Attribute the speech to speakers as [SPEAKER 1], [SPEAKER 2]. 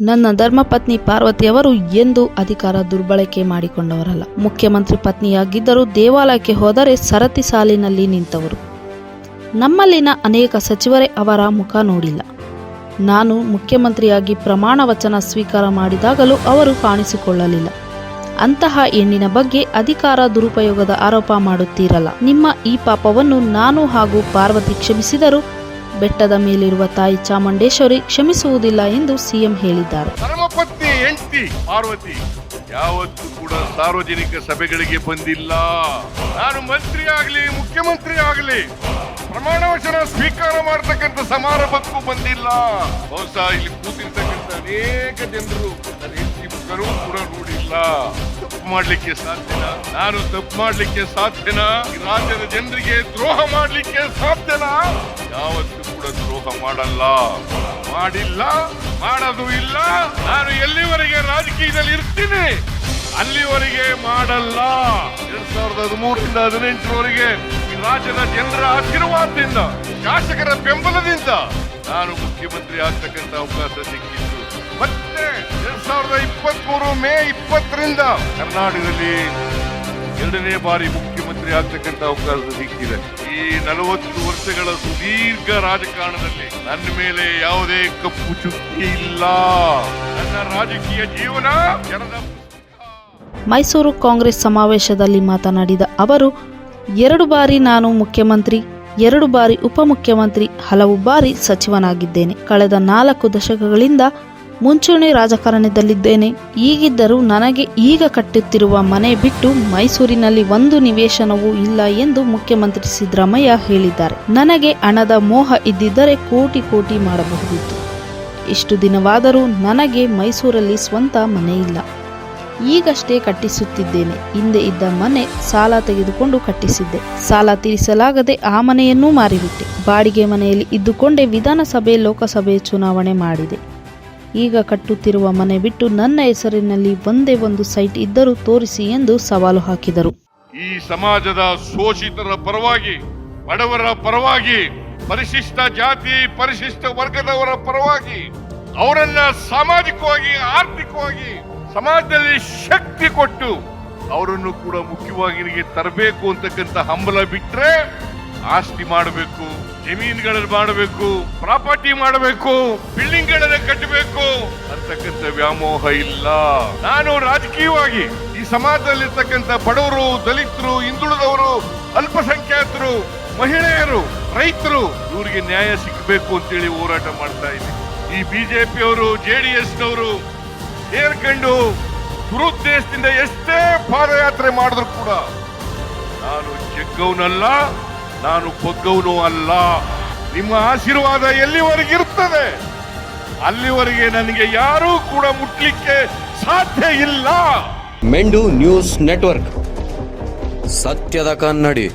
[SPEAKER 1] ನನ್ನ ಧರ್ಮಪತ್ನಿ ಪಾರ್ವತಿಯವರು ಎಂದು ಅಧಿಕಾರ ದುರ್ಬಳಕೆ ಮಾಡಿಕೊಂಡವರಲ್ಲ. ಮುಖ್ಯಮಂತ್ರಿ ಪತ್ನಿಯಾಗಿದ್ದರೂ ದೇವಾಲಯಕ್ಕೆ ಹೋದರೆ ಸರತಿ ಸಾಲಿನಲ್ಲಿ ನಿಂತವರು. ನಮ್ಮಲ್ಲಿನ ಅನೇಕ ಸಚಿವರೇ ಅವರ ಮುಖ ನೋಡಿಲ್ಲ. ನಾನು ಮುಖ್ಯಮಂತ್ರಿಯಾಗಿ ಪ್ರಮಾಣ ವಚನ ಸ್ವೀಕಾರ ಮಾಡಿದಾಗಲೂ ಅವರು ಕಾಣಿಸಿಕೊಳ್ಳಲಿಲ್ಲ. ಅಂತಹ ಹೆಣ್ಣಿನ ಬಗ್ಗೆ ಅಧಿಕಾರ ದುರುಪಯೋಗದ ಆರೋಪ ಮಾಡುತ್ತೀರಲ್ಲ. ನಿಮ್ಮ ಈ ಪಾಪವನ್ನು ನಾನು ಹಾಗೂ ಪಾರ್ವತಿ ಕ್ಷಮಿಸಿದರೂ ಬೆಟ್ಟದ ಮೇಲಿರುವ ತಾಯಿ ಚಾಮುಂಡೇಶ್ವರಿ ಕ್ಷಮಿಸುವುದಿಲ್ಲ ಎಂದು ಸಿಎಂ ಹೇಳಿದ್ದಾರೆ.
[SPEAKER 2] ಧರ್ಮಪತ್ನಿ ಹೆಂಡತಿ, ಪಾರ್ವತಿ, ಯಾವತ್ತೂ ಕೂಡ ಸಾರ್ವಜನಿಕ ಸಭೆಗಳಿಗೆ ಬಂದಿಲ್ಲ. ನಾನು ಮಂತ್ರಿ ಆಗಲಿ, ಮುಖ್ಯಮಂತ್ರಿ ಆಗಲಿ, ಪ್ರಮಾಣ ವಚನ ಸ್ವೀಕಾರ ಮಾಡ್ತಕ್ಕಂಥ ಸಮಾರಂಭಕ್ಕೂ ಬಂದಿಲ್ಲ. ಬಹುಶಃ ಇಲ್ಲಿ ಕೂತಿರ್ತಕ್ಕಂಥ ಅನೇಕ ಜನರು, ನನ್ನ ಮುಖರೂ ಕೂಡ ನೋಡಿಲ್ಲ. ತಪ್ಪು ಮಾಡ್ಲಿಕ್ಕೆ ಸಾಧ್ಯನಾ? ನಾನು ತಪ್ಪು ಮಾಡ್ಲಿಕ್ಕೆ ಸಾಧ್ಯನಾ? ರಾಜ್ಯದ ಜನರಿಗೆ ದ್ರೋಹ ಮಾಡ್ಲಿಕ್ಕೆ ಸಾಧ್ಯನಾ? ಯಾವತ್ತೂ ಕೂಡ ದ್ರೋಹ ಮಾಡಲ್ಲ. ಮಾಡಿಲ್ಲ, ಮಾಡೋದು ಇಲ್ಲ. ನಾನು ಎಲ್ಲಿವರೆಗೆ ರಾಜಕೀಯದಲ್ಲಿ ಇರ್ತೀನಿ? ಅಲ್ಲಿವರೆಗೆ ಮಾಡಲ್ಲ. ಎರಡ್ ಸಾವಿರದ ಹದಿಮೂರರಿಂದ ಹದಿನೆಂಟರವರೆಗೆ ರಾಜ್ಯದ ಜನರ ಆಶೀರ್ವಾದದಿಂದ, ಶಾಸಕರ ಬೆಂಬಲದಿಂದ ನಾನು ಮುಖ್ಯಮಂತ್ರಿ ಆಗ್ತಕ್ಕಂಥ ಅವಕಾಶ ಸಿಕ್ಕಿತ್ತು ಮತ್ತೆ ಎರಡ್ ಸಾವಿರದ ಇಪ್ಪತ್ತ್ ಮೂರು ಮೇ ಇಪ್ಪತ್ತರಿಂದ ಕರ್ನಾಟಕದಲ್ಲಿ ಎರಡನೇ ಬಾರಿ ಮುಖ್ಯಮಂತ್ರಿ ಆಗ್ತಕ್ಕಂತ ಅವಕಾಶ ಸಿಕ್ಕಿದೆ ಈ ನಲವತ್ತು ವರ್ಷಗಳ ಸುದೀರ್ಘ ರಾಜಕಾರಣದಲ್ಲಿ ನನ್ನ ಮೇಲೆ ಯಾವುದೇ ಕಪ್ಪು ಚುಕ್ಕಿ ಇಲ್ಲ. ನನ್ನ ರಾಜಕೀಯ ಜೀವನ ಜನದ
[SPEAKER 1] ಮೈಸೂರು ಕಾಂಗ್ರೆಸ್ ಸಮಾವೇಶದಲ್ಲಿ ಮಾತನಾಡಿದ ಅವರು, ಎರಡು ಬಾರಿ ನಾನು ಮುಖ್ಯಮಂತ್ರಿ, ಎರಡು ಬಾರಿ ಉಪಮುಖ್ಯಮಂತ್ರಿ, ಹಲವು ಬಾರಿ ಸಚಿವನಾಗಿದ್ದೇನೆ. ಕಳೆದ ನಾಲ್ಕು ದಶಕಗಳಿಂದ ಮುಂಚೂಣಿ ರಾಜಕಾರಣದಲ್ಲಿದ್ದೇನೆ ಈಗಿದ್ದರೂ ನನಗೆ ಈಗ ಕಟ್ಟುತ್ತಿರುವ ಮನೆ ಬಿಟ್ಟು ಮೈಸೂರಿನಲ್ಲಿ ಒಂದು ನಿವೇಶನವೂ ಇಲ್ಲ ಎಂದು ಮುಖ್ಯಮಂತ್ರಿ ಸಿದ್ದರಾಮಯ್ಯ ಹೇಳಿದ್ದಾರೆ. ನನಗೆ ಹಣದ ಮೋಹ ಇದ್ದಿದ್ದರೆ ಕೋಟಿ ಕೋಟಿ ಮಾಡಬಹುದಿತ್ತು. ಇಷ್ಟು ದಿನವಾದರೂ ನನಗೆ ಮೈಸೂರಲ್ಲಿ ಸ್ವಂತ ಮನೆ ಇಲ್ಲ. ಈಗಷ್ಟೇ ಕಟ್ಟಿಸುತ್ತಿದ್ದೇನೆ. ಹಿಂದೆ ಇದ್ದ ಮನೆ ಸಾಲ ತೆಗೆದುಕೊಂಡು ಕಟ್ಟಿಸಿದ್ದೆ. ಸಾಲ ತೀರಿಸಲಾಗದೆ ಆ ಮನೆಯನ್ನೂ ಮಾರಿಬಿಟ್ಟೆ. ಬಾಡಿಗೆ ಮನೆಯಲ್ಲಿ ಇದ್ದುಕೊಂಡೇ ವಿಧಾನಸಭೆ, ಲೋಕಸಭೆ ಚುನಾವಣೆ ಮಾಡಿದೆ. ಈಗ ಕಟ್ಟುತ್ತಿರುವ ಮನೆ ಬಿಟ್ಟು ನನ್ನ ಹೆಸರಿನಲ್ಲಿ ಒಂದೇ ಒಂದು ಸೈಟ್ ಇದ್ದರೂ ತೋರಿಸಿ ಎಂದು ಸವಾಲು ಹಾಕಿದರು.
[SPEAKER 2] ಈ ಸಮಾಜದ ಶೋಷಿತರ ಪರವಾಗಿ, ಬಡವರ ಪರವಾಗಿ, ಪರಿಶಿಷ್ಟ ಜಾತಿ, ಪರಿಶಿಷ್ಟ ವರ್ಗದವರ ಪರವಾಗಿ ಅವರನ್ನ ಸಾಮಾಜಿಕವಾಗಿ, ಆರ್ಥಿಕವಾಗಿ, ಸಮಾಜದಲ್ಲಿ ಶಕ್ತಿ ಕೊಟ್ಟು ಅವರನ್ನು ಕೂಡ ಮುಖ್ಯವಾಗಿ ತರಬೇಕು ಅಂತಕ್ಕಂಥ ಹಂಬಲ ಬಿಟ್ರೆ ಆಸ್ತಿ ಮಾಡಬೇಕು ಜಮೀನುಗಳನ್ನು ಮಾಡಬೇಕು, ಪ್ರಾಪರ್ಟಿ ಮಾಡಬೇಕು ಬಿಲ್ಡಿಂಗ್ ಗಳನ್ನ ಕಟ್ಟಬೇಕು ಅಂತಕ್ಕಂಥ ವ್ಯಾಮೋಹ ಇಲ್ಲ. ನಾನು ರಾಜಕೀಯವಾಗಿ ಈ ಸಮಾಜದಲ್ಲಿರ್ತಕ್ಕಂಥ ಬಡವರು, ದಲಿತರು, ಹಿಂದುಳಿದವರು, ಅಲ್ಪಸಂಖ್ಯಾತರು, ಮಹಿಳೆಯರು, ರೈತರು ಇವರಿಗೆ ನ್ಯಾಯ ಸಿಗಬೇಕು ಅಂತೇಳಿ ಹೋರಾಟ ಮಾಡ್ತಾ ಇದ್ದೀನಿ. ಈ ಬಿಜೆಪಿಯವರು ಜೆಡಿಎಸ್ ನವರು ಸೇರ್ಕೊಂಡು ದುರುದ್ದೇಶದಿಂದ ಎಷ್ಟೇ ಪಾದಯಾತ್ರೆ ಮಾಡಿದ್ರು ಕೂಡ ನಾನು ಜಗ್ಗವನಲ್ಲ. ನಾನು ಕೊಗ್ಗವನು ಅಲ್ಲ. ನಿಮ್ಮ ಆಶೀರ್ವಾದ ಎಲ್ಲಿವರೆಗೆ ಇರ್ತದೆ ಅಲ್ಲಿವರೆಗೆ ನನಗೆ ಯಾರೂ ಕೂಡ ಮುಟ್ಲಿಕ್ಕೆ ಸಾಧ್ಯ ಇಲ್ಲ.
[SPEAKER 3] ಮೆಂಡು ನ್ಯೂಸ್ ನೆಟ್ವರ್ಕ್. ಸತ್ಯದ ಕನ್ನಡಿ.